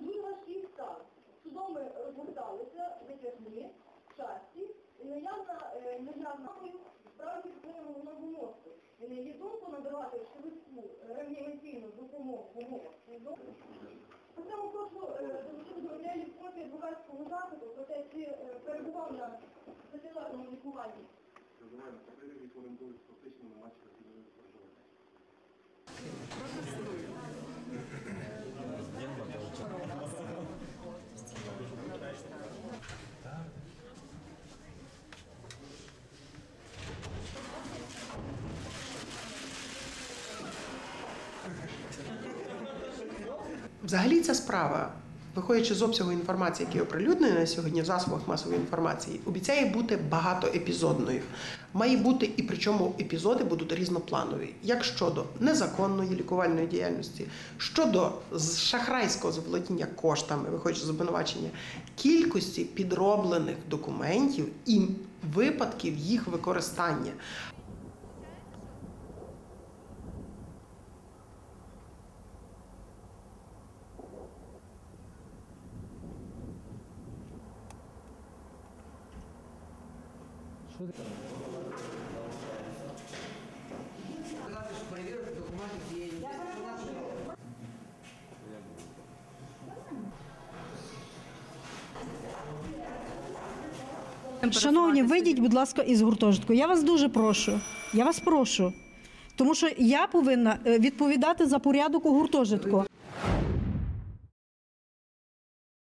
Дуже важкий стан. Судом ми розгорталися, витяжні, часті, і наявна, наявна справді підтримуємо головного мозку. І є думку надавати швидку реанімаційну допомогу СІЗО. Так само прошу до матеріалів копії адвокатського запиту перебував на стаціонарному лікуванні. Взагалі ця справа, виходячи з обсягу інформації, який оприлюднений на сьогодні в засобах масової інформації, обіцяє бути багатоепізодною. Має бути і причому епізоди будуть різнопланові, як щодо незаконної лікувальної діяльності, щодо шахрайського заволодіння коштами, виходячи з обвинувачення, кількості підроблених документів і випадків їх використання. Сказати, що перевірити документи цієї Шановні, вийдіть, будь ласка, із гуртожитку. Я вас дуже прошу. Я вас прошу. Тому що я повинна е, відповідати за порядок у гуртожитку.